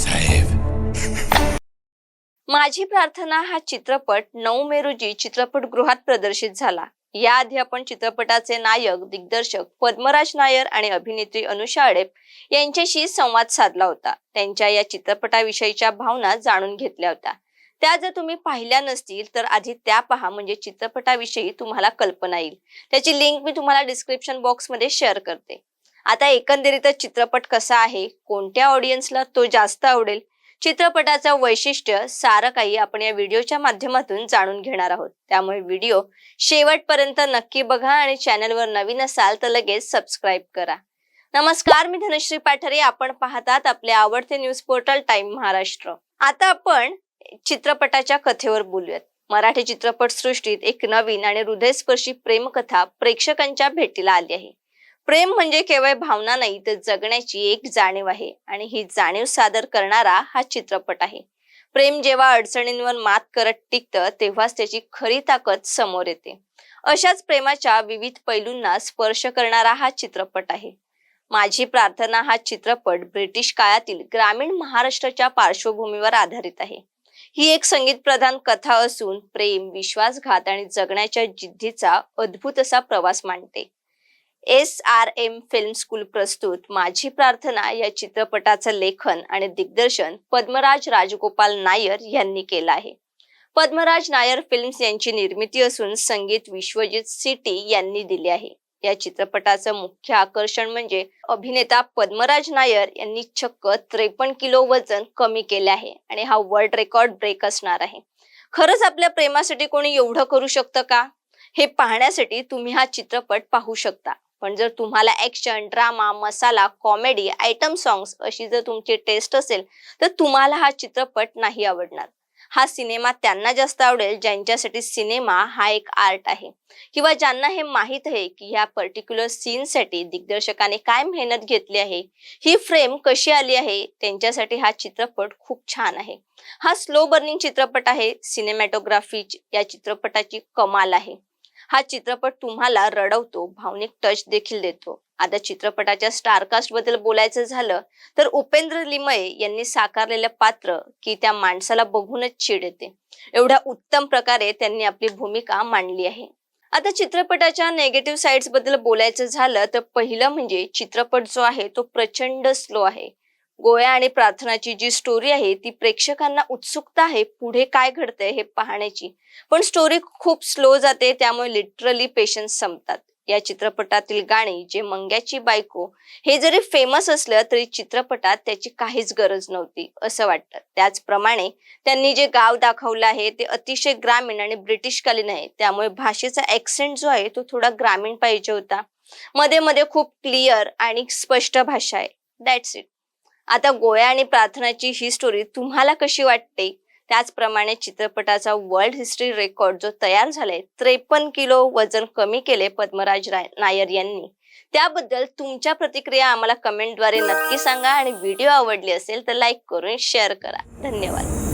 साहेब. माझी प्रार्थना हा चित्रपट नऊ मे रोजी चित्रपटगृहात प्रदर्शित झाला. याआधी आपण चित्रपटाचे नायक दिग्दर्शक पद्मराज नायर आणि अभिनेत्री अनुषा अडेप यांच्याशी संवाद साधला होता. त्यांच्या या चित्रपटाविषयीच्या भावना जाणून घेतल्या होत्या. त्या जर तुम्ही पाहिल्या नसतील तर आधी त्या पहा म्हणजे चित्रपटाविषयी तुम्हाला कल्पना येईल. त्याची लिंक मी तुम्हाला डिस्क्रिप्शन बॉक्समध्ये शेअर करते. आता एकंदरीतच चित्रपट कसा आहे? कोणत्या ऑडियन्सला तो जास्त आवडेल? चित्रपटाचं वैशिष्ट्य सारं काही आपण या व्हिडिओच्या माध्यमातून जाणून घेणार आहोत. त्यामुळे व्हिडिओ शेवटपर्यंत नक्की बघा आणि चॅनलवर नवीन असाल तर लगेच सबस्क्राईब करा. नमस्कार मी धनश्री पाठरे. आपण पाहतात आपले आवडते न्यूज पोर्टल टाइम महाराष्ट्र आता आपण चित्रपटाच्या कथेवर बोलूयात. मराठी चित्रपट सृष्टीत एक नवीन आणि हृदयस्पर्शी प्रेमकथा प्रेक्षकांच्या भेटीला आली आहे. प्रेम म्हणजे केवळ भावना नाही तर जगण्याची एक जाणीव आहे आणि ही जाणीव सादर करणारा हा चित्रपट आहे. प्रेम जेव्हा अडचणींवर मात करत टिकतं तेव्हाच त्याची खरी ताकद समोर येते. अशाच प्रेमाच्या विविध पैलूंना स्पर्श करणारा हा चित्रपट आहे. माझी प्रार्थना हा चित्रपट ब्रिटिश काळातील ग्रामीण महाराष्ट्राच्या पार्श्वभूमीवर आधारित आहे. ही एक संगीत प्रधान कथा असून प्रेम विश्वासघात आणि जगण्याच्या जिद्दीचा अद्भुत असा प्रवास मांडते. S R M film school प्रस्तुत माझी प्रार्थना या चित्रपटाचं लेखन आणि दिग्दर्शन पद्मराज राजगोपाल नायर यांनी केलं आहे. पद्मराज नायर फिल्म्स यांची निर्मिती असून संगीत विश्वजित सिटी यांनी दिले आहे. या चित्रपटाचं मुख्य आकर्षण म्हणजे अभिनेता पद्मराज नायर यांनी चक्क त्रेपन्न किलो वजन कमी केले आहे आणि हा वर्ल्ड रेकॉर्ड ब्रेक असणार आहे. खरंच आपल्या प्रेमासाठी कोणी एवढं करू शकतं का? हे पाहण्यासाठी तुम्ही हा चित्रपट पाहू शकता. पण जर तुम्हाला action drama masala comedy item songs अशी जर तुमची टेस्ट असेल तर तुम्हाला हा चित्रपट नाही आवडणार. हा सिनेमा त्यांना जास्त आवडेल ज्यांच्यासाठी सिनेमा हा एक आर्ट आहे. किंवा ज्यांना हे माहीत आहे की ह्या पर्टिक्युलर सीनसाठी दिग्दर्शकाने काय मेहनत घेतली आहे ही फ्रेम कशी आली आहे त्यांच्यासाठी हा चित्रपट खूप छान आहे. हा स्लो बर्निंग चित्रपट आहे सिनेमॅटोग्राफी या चित्रपटाची कमाल आहे. हा चित्रपट तुम्हाला रडवतो भावनिक टच देखील देतो. आता चित्रपटाच्या स्टारकास्टबद्दल बोलायचं झालं तर उपेंद्र लिमये यांनी साकारलेलं पात्र की त्या माणसाला बघूनच चिड येते. एवढ्या उत्तम प्रकारे त्यांनी आपली भूमिका मांडली आहे. आता चित्रपटाच्या नेगेटिव्ह साईड्सबद्दल बोलायचं झालं तर पहिलं म्हणजे चित्रपट जो आहे तो प्रचंड स्लो आहे. गोळ्या आणि प्रार्थनाची जी स्टोरी आहे ती प्रेक्षकांना उत्सुकता आहे पुढे काय घडतंय हे पाहण्याची. पण स्टोरी खूप स्लो जाते त्यामुळे लिटरली पेशन्स संपतात. या चित्रपटातील गाणी जे मंग्याची बायको हे जरी फेमस असलं तरी चित्रपटात त्याची काहीच गरज नव्हती असं वाटतं. त्याचप्रमाणे त्यांनी जे गाव दाखवलं आहे ते अतिशय ग्रामीण आणि ब्रिटिशकालीन आहे. त्यामुळे भाषेचा ऍक्सेंट जो आहे तो थोडा ग्रामीण पाहिजे होता. मध्ये मध्ये खूप क्लिअर आणि स्पष्ट भाषा आहे. दॅट्स इट आता गोळ्या आणि प्रार्थनाची ही स्टोरी तुम्हाला कशी वाटते? त्याचप्रमाणे चित्रपटाचा वर्ल्ड हिस्ट्री रेकॉर्ड जो तयार झालाय त्रेपन्न किलो वजन कमी केले पद्मराज नायर यांनी. त्याबद्दल तुमच्या प्रतिक्रिया आम्हाला कमेंटद्वारे नक्की सांगा आणि व्हिडिओ आवडली असेल तर लाईक करून शेअर करा. धन्यवाद.